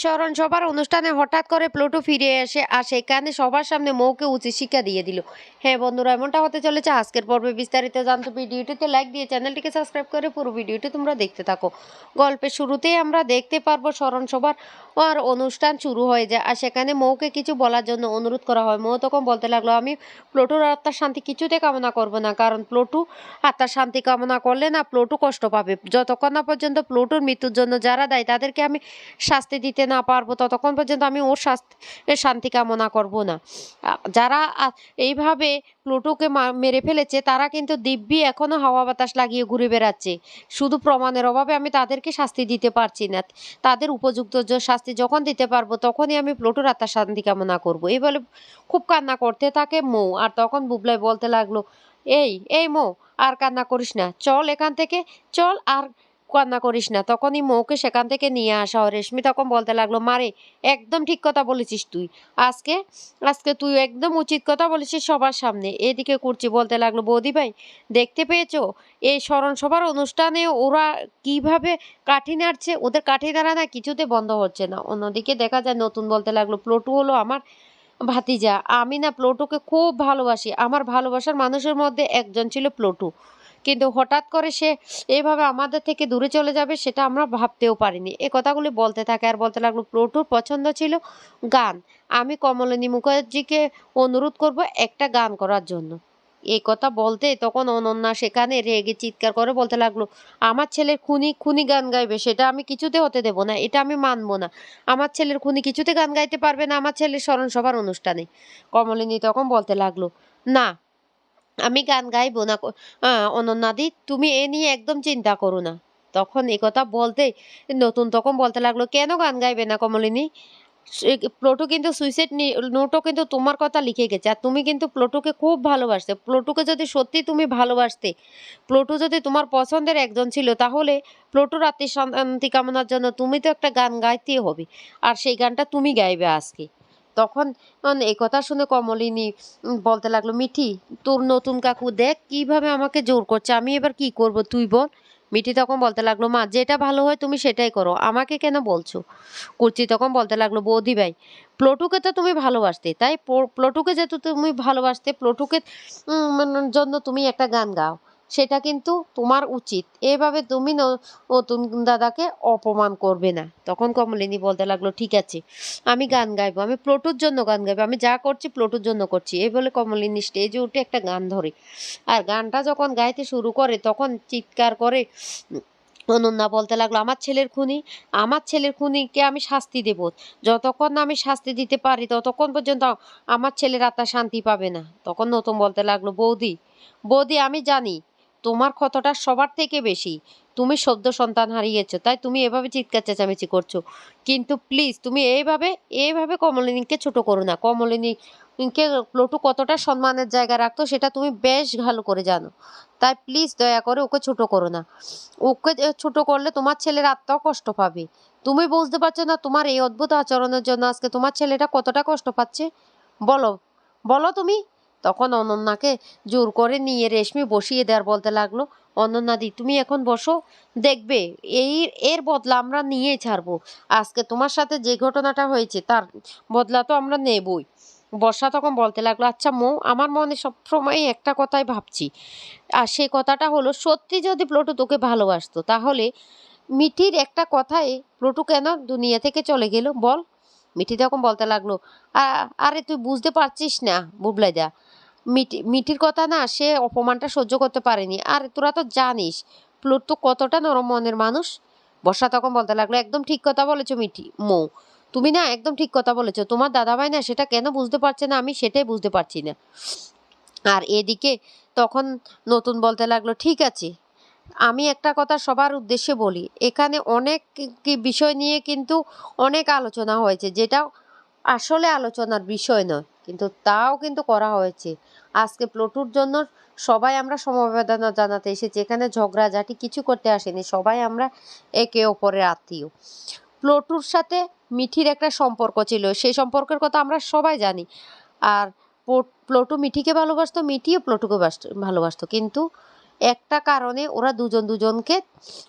স্মরণ সভার অনুষ্ঠানে হঠাৎ করে প্লুটো ফিরে এসে, আর সেখানে সবার সামনে মৌকে উচিত শিক্ষা দিয়ে দিল। হ্যাঁ বন্ধুরা, এমনটা হতে চলেছে। আজকের পর্বে বিস্তারিত জানতে ভিডিওটিতে লাইক দিয়ে চ্যানেলটিকে সাবস্ক্রাইব করে পুরো ভিডিওটি তোমরা দেখতে থাকো। গল্পের শুরুতেই আমরা দেখতে পারব স্মরণ সভার আর অনুষ্ঠান শুরু হয়ে যায়, আর সেখানে মৌকে কিছু বলার জন্য অনুরোধ করা হয়। মৌ তখন বলতে লাগল, আমি প্লুটোর আত্মার শান্তি কিছুতে কামনা করব না, কারণ প্লুটু আত্মার শান্তি কামনা করলে না প্লুটু কষ্ট পাবে। যতক্ষণ না পর্যন্ত প্লুটুর মৃত্যুর জন্য যারা দায়ী, তাদেরকে আমি শাস্তি দিতে না পারব ততক্ষণ পর্যন্ত আমি ওর শাস্তি শান্তি কামনা করব না। যারা এইভাবে প্লুটোকে মেরে ফেলেছে, তারা কিন্তু দিব্যি এখনও হাওয়া বাতাস লাগিয়ে ঘুরে বেড়াচ্ছে। শুধু প্রমাণের অভাবে আমি তাদেরকে শাস্তি দিতে পারছি না। তাদের উপযুক্ত শাস্তি যখন দিতে পারব, তখনই আমি প্লুটোর আত্মার শান্তি কামনা করব। এই বলে খুব কান্না করতে থাকে মৌ, আর তখন বুবলাই বলতে লাগল, এই এই মৌ, আর কান্না করিস না। চল এখান থেকে, চল আর কান্না করিস না, তখনই মৌকে সেখান থেকে নিয়ে আসা হয়। রেশমি তখন বলতে লাগল মারে একদম ঠিক কথা বলেছিস তুই। আজকে আজকে তুই একদম উচিত কথা বলেছিস সবার সামনে। এদিকে করছি বলতে লাগল, বৌদি ভাই, দেখতে পেয়েছ? এই স্মরণ সভার অনুষ্ঠানে ওরা কীভাবে কাঠি নাড়ছে? ওদের কাঠি নাড়া না কিছুতে বন্ধ হচ্ছে না। অন্যদিকে দেখা যায়, নতুন বলতে লাগল, প্লটু হলো আমার ভাতিজা। আমি না প্লটুকে খুব ভালোবাসি। আমার ভালোবাসার মানুষের মধ্যে একজন ছিল প্লটু। কিন্তু হঠাৎ করে সে এইভাবে আমাদের থেকে দূরে চলে যাবে, সেটা আমরা ভাবতেও পারিনি। এ কথাগুলি বলতে থাকে আর বলতে লাগল প্লটুর পছন্দ ছিল গান। আমি কমলিনী মুখার্জিকে অনুরোধ করব একটা গান করার জন্য। এই কথা বলতে তখন অনন্যা সেখানে রেগে চিৎকার করে বলতে লাগল, আমার ছেলের খুনি খুনি গান গাইবে, সেটা আমি কিছুতে হতে দেব না, এটা আমি মানবো না। আমার ছেলের খুনি কিছুতে গান গাইতে পারবে না, আমার ছেলের স্মরণ সভার অনুষ্ঠানে। কমলিনী তখন বলতে লাগল, না আমি গান গাইবো না অনন্যাদি, তুমি এ নিয়ে একদম চিন্তা করো না। তখন কথা বলতে, নতুন তখন বলতে লাগল, কেন গান গাইবে না কমলিনী? প্লুটো কিন্তু সুইসাইড নোটও কিন্তু তোমার কথা লিখে গেছে, আর তুমি কিন্তু প্লুটোকে খুব ভালোবাসতে। প্লুটোকে যদি সত্যি তুমি ভালোবাসতে, প্লুটো যদি তোমার পছন্দের একজন ছিল, তাহলে প্লুটোর আত্মীয় শান্তি কামনার জন্য তুমি তো একটা গান গাইতেই হবে। আর সেই গানটা তুমি গাইবে আজকে। তখন তখন এই কথা শুনে কমলিনী বলতে লাগল, মিঠি, তোর নতুন কাকু দেখ কীভাবে আমাকে জোর করছে, আমি এবার কি করব তুই বল। মিঠি তখন বলতে লাগল, মা, যেটা ভালো হয় তুমি সেটাই করো, আমাকে কেন বলছো? কুর্চি তখন বলতে লাগল, বৌদি ভাই, প্লটুকে তো তুমি ভালোবাসতে, তাই প্ল- প্লটুকে যেহেতু তুমি ভালোবাসতে, প্লটুকে মানে জন্য তুমি একটা গান গাও। সেটা কিন্তু তোমার উচিত। এভাবে তুমি নতুন দাদাকে অপমান করবে না। তখন কমলিনী বলতে লাগল, ঠিক আছে, আমি গান গাইবো, আমি প্লটুর জন্য গান গাইবো, আমি যা করছি প্লটুর জন্য করছি। এই বলে কমলিনী স্টেজে উঠে একটা গান ধরে। আর গানটা যখন গাইতে শুরু করে, তখন চিৎকার করে অনন্যা বলতে লাগল, আমার ছেলের খুনি, আমার ছেলের খুনিকে আমি শাস্তি দেব। যতক্ষণ না আমি শাস্তি দিতে পারি, ততক্ষণ পর্যন্ত আমার ছেলের আত্মা শান্তি পাবে না। তখন নতুন বলতে লাগল, বৌদি বৌদি, আমি জানি তোমার ক্ষতটা সবার থেকে বেশি। তুমি সদ্য সন্তান হারিয়েছো, তাই তুমি এভাবে চিৎকার চেঁচামেচি করছ। কিন্তু প্লিজ তুমি এইভাবে এইভাবে কমলিনীকে ছোট করো না। কমলিনীকে লটু কতটা সম্মানের জায়গা রাখতো সেটা তুমি বেশ ভালো করে জানো। তাই প্লিজ দয়া করে ওকে ছোট করো না। ওকে ছোট করলে তোমার ছেলের আত্মাও কষ্ট পাবে। তুমি বুঝতে পারছ না তোমার এই অদ্ভুত আচরণের জন্য আজকে তোমার ছেলেটা কতটা কষ্ট পাচ্ছে? বলো বলো তুমি। তখন অনন্যাকে জোর করে নিয়ে রেশমি বসিয়ে দেওয়ার বলতে লাগল, অনন্যাদি, তুমি এখন বসো, দেখবে, এই, এর বদলা আমরা নিয়ে ছাড়বো। আজকে তোমার সাথে যে ঘটনাটা হয়েছে, তার বদলা তো আমরা নেবই। বর্ষা তখন বলতে লাগল আচ্ছা মৌ, আমার মনে সবসময় একটা কথাই ভাবছি। আর সেই কথাটা হলো, সত্যি যদি প্লটু তোকে ভালোবাসতো, তাহলে মিঠির একটা কথায় প্লটু কেন দুনিয়া থেকে চলে গেল বল? মিঠি তখন বলতে লাগল আরে তুই বুঝতে পারছিস না বুবলাই দা মিঠি মিঠির কথা না, সে অপমানটা সহ্য করতে পারেনি। আর তোরা তো জানিস, প্লটু কতটা নরম মনের মানুষ। বর্ষা তখন বলতে লাগল, একদম ঠিক কথা বলেছ, মিঠি, মৌ। তুমি না একদম ঠিক কথা বলেছ। তোমার দাদাভাই না সেটা কেন বুঝতে পারছে না, আমি সেটাই বুঝতে পারছি না। আর এদিকে তখন নতুন বলতে লাগল, ঠিক আছে, আমি একটা কথা সবার উদ্দেশ্যে বলি। এখানে অনেক বিষয় নিয়ে কিন্তু অনেক আলোচনা হয়েছে, যেটা আসলে আলোচনার বিষয় নয়। কিন্তু তাও কিন্তু করা হয়েছে। আজকে প্লটুর জন্য সবাই আমরা সমবেদনা জানাতে এসেছি। এখানে ঝগড়াঝাটি কিছু করতে আসেনি। সবাই আমরা একে অপরের আত্মীয়। প্লটুর সাথে মিঠির একটা সম্পর্ক ছিল। সেই সম্পর্কের কথা আমরা সবাই জানি। আর প্লটু মিঠিকে ভালোবাসতো, মিঠিও প্লটুকে বাসত- ভালোবাসতো। কিন্তু একটা কারণে ওরা দুজন দুজনকে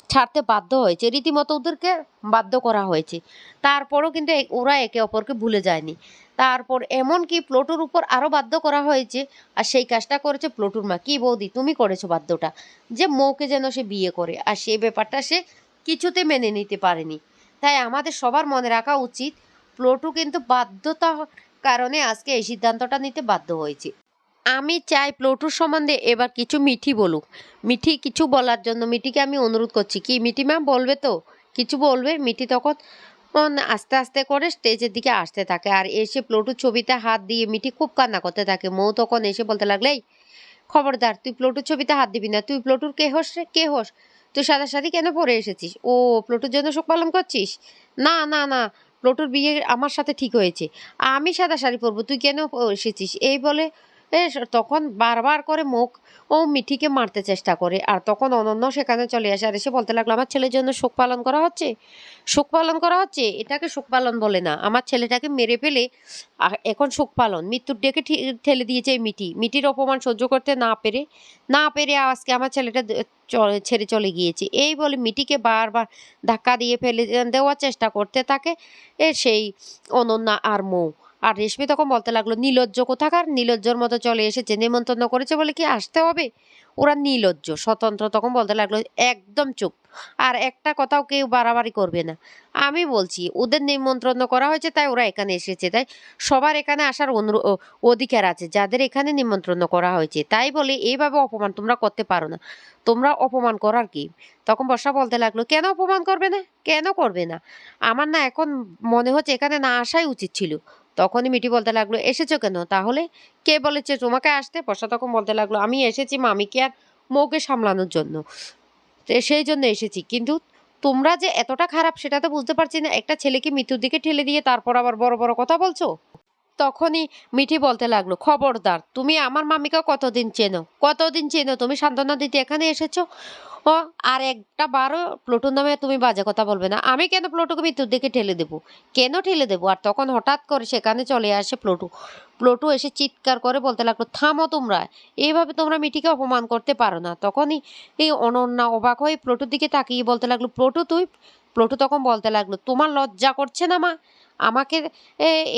ছাড়তে বাধ্য হয়েছে। রীতিমতো ওদেরকে বাধ্য করা হয়েছে। তারপরও কিন্তু ওরা একে অপরকে ভুলে যায়নি। তারপর এমনকি প্লটুর উপর আরও বাধ্য করা হয়েছে, আর সেই কাজটা করেছে প্লটুর মা। কি বৌদি, তুমি করেছ বাধ্যটা। যে মৌকে যেন সে বিয়ে করে, আর সেই ব্যাপারটা সে কিছুতে মেনে নিতে পারেনি। তাই আমাদের সবার মনে রাখা উচিত, প্লটু কিন্তু বাধ্যতা কারণে আজকে এই সিদ্ধান্তটা নিতে বাধ্য হয়েছে। আমি চাই প্লটুর সম্বন্ধে এবার কিছু মিঠি বলুক। মিঠি কিছু বলার জন্য মিঠিকে আমি অনুরোধ করছি। কি মিঠি ম্যাম বলবে তো? কিছু বলবে মিঠি তখন? আস্তে আস্তে করে স্টেজের দিকে আসতে থাকে আর এসে প্লটুর ছবিতে হাত দিয়ে মিঠি খুব কান্না করতে থাকে। মৌ তখন এসে বলতে লাগলে "এই, খবরদার তুই প্লটুর ছবিতে হাত দিবি না। তুই প্লটুর কে হোস রে? কে হোস? তুই সাদা সাদি কেন পরে এসেছিস? ও প্লটুর জন্য শোক পালন করছিস? না না না প্লটুর বিয়ে আমার সাথে ঠিক হয়েছে। আমি সাদা শাড়ি পরবো। তুই কেন এসেছিস? এই বলে তখন বারবার করে মুখ ও মিঠিকে মারতে চেষ্টা করে। আর তখন অনন্য সেখানে চলে আসে আর এসে বলতে লাগল, আমার ছেলের জন্য শোক পালন করা হচ্ছে? শোক পালন করা হচ্ছে? এটাকে শোক পালন বলে না। আমার ছেলেটাকে মেরে ফেলে এখন শোক পালন। মৃত্যুর ডেকে ঠেলে দিয়েছে এই মিঠি। মিঠির অপমান সহ্য করতে না পেরে না পেরে আজকে আমার ছেলেটা ছেড়ে চলে গিয়েছে। এই বলে মিটিকে বারবার ধাক্কা দিয়ে ফেলে দেওয়ার চেষ্টা করতে থাকে এ সেই অনন্যা আর মৌ। আর রেশমি তখন বলতে লাগল, নীলজ্জ কোথাকার? নীলজ্জর মতো চলে এসেছে নেমন্তন্ন করেছে বলে কি আসতে হবে? ওরা নীলজ্জ, স্বতন্ত্র তখন বলতে লাগল, একদম চুপ। আর একটা কথাও কেউ বাড়াবাড়ি করবে না। আমি বলছি, ওদের নিমন্ত্রণ করা হয়েছে তাই ওরা এখানে এসেছে। তাই সবার এখানে আসার অধিকার আছে। যাদের এখানে নিমন্ত্রণ করা হয়েছে, তাই বলে এইভাবে অপমান তোমরা করতে পারো না। তোমরা অপমান করার কি? তখন বর্ষা বলতে লাগল, কেন অপমান করবে না? কেন করবে না? আমার না এখন মনে হচ্ছে এখানে না আসাই উচিত ছিল। তখনই মিটি বলতে লাগল, এসেছ কেন? তাহলে কে বলেছে তোমাকে আসতে? বর্ষা তখন বলতে লাগল, আমি এসেছি মামিকে আর মৌকে সামলানোর জন্য? সেই জন্য এসেছি। কিন্তু তোমরা যে এতটা খারাপ সেটা তো বুঝতে পারছি না। একটা ছেলেকে মৃত্যুর দিকে ঠেলে দিয়ে তারপর আবার বড় বড় কথা বলছো? তখনই মিঠি বলতে লাগল, খবরদার, তুমি আমার মামিকে কতদিন চেনো? কতদিন চেনো? তুমি সান্ত্বনা দিতে এখানে এসেছ? ও, আর একটা বারো প্লটুর নামে তুমি বাজে কথা বলবে না। আমি কেন প্লটুকে মৃত্যুর দিকে ঠেলে দেবো? কেন ঠেলে দেবো? আর তখন হঠাৎ করে সেখানে চলে আসে প্লটু প্লটু এসে চিৎকার করে বলতে লাগল, থামো তোমরা। এইভাবে তোমরা মিঠিকে অপমান করতে পারো না। তখনই এই অনন্যা অবাক হয়ে প্লটুর দিকে তাকিয়ে বলতে লাগল প্লটু তুই? প্লটু তখন বলতে লাগল, তোমার লজ্জা করছে না মা? আমাকে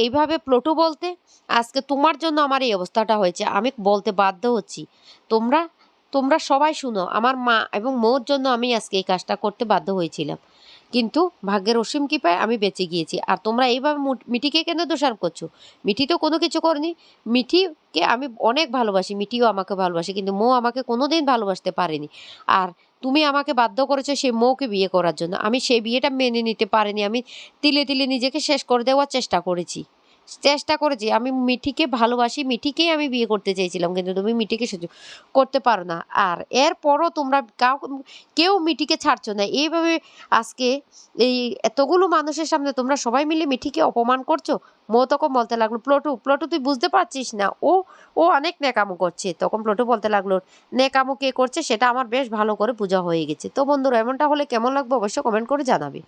এইভাবে প্লটু বলতে? আজকে তোমার জন্য আমার এই অবস্থাটা হয়েছে। আমি বলতে বাধ্য হচ্ছি। তোমরা তোমরা সবাই শুনো, আমার মা এবং মৌর জন্য আমি আজকে এই কাজটা করতে বাধ্য হয়েছিলাম। কিন্তু ভাগ্যের অসীম কৃপায় আমি বেঁচে গিয়েছি। আর তোমরা এইভাবে মিঠিকে কেন দোষারোপ করছ? মিঠি তো কোনো কিছু করেনি। মিঠিকে আমি অনেক ভালোবাসি, মিঠিও আমাকে ভালোবাসে, কিন্তু মৌ আমাকে কোনো দিন ভালোবাসতে পারেনি। আর তুমি আমাকে বাধ্য করেছ সেই মৌকে বিয়ে করার জন্য। আমি সেই বিয়েটা মেনে নিতে পারিনি। আমি তিলে তিলে নিজেকে শেষ করে দেওয়ার চেষ্টা করেছি। চেষ্টা করেছি। আমি মিঠিকে ভালোবাসি, মিঠিকেই আমি বিয়ে করতে চেয়েছিলাম, কিন্তু তুমি মিঠিকে সহ্য করতে পারো না। আর এরপরও তোমরা কাউ, কেউ মিঠিকে ছাড়ছো না। এইভাবে আজকে এই এতগুলো মানুষের সামনে তোমরা সবাই মিলে মিঠিকে অপমান করছ? মো তখন বলতে লাগল, প্লটু প্লটু, তুই বুঝতে পারছিস না? ও ও অনেক নেকামো করছে। তখন প্লটু বলতে লাগল নেকামো কে করছে? সেটা আমার বেশ ভালো করে বোঝা হয়ে গেছে। তো বন্ধুরা, এমনটা হলে কেমন লাগবে অবশ্যই কমেন্ট করে জানাবে।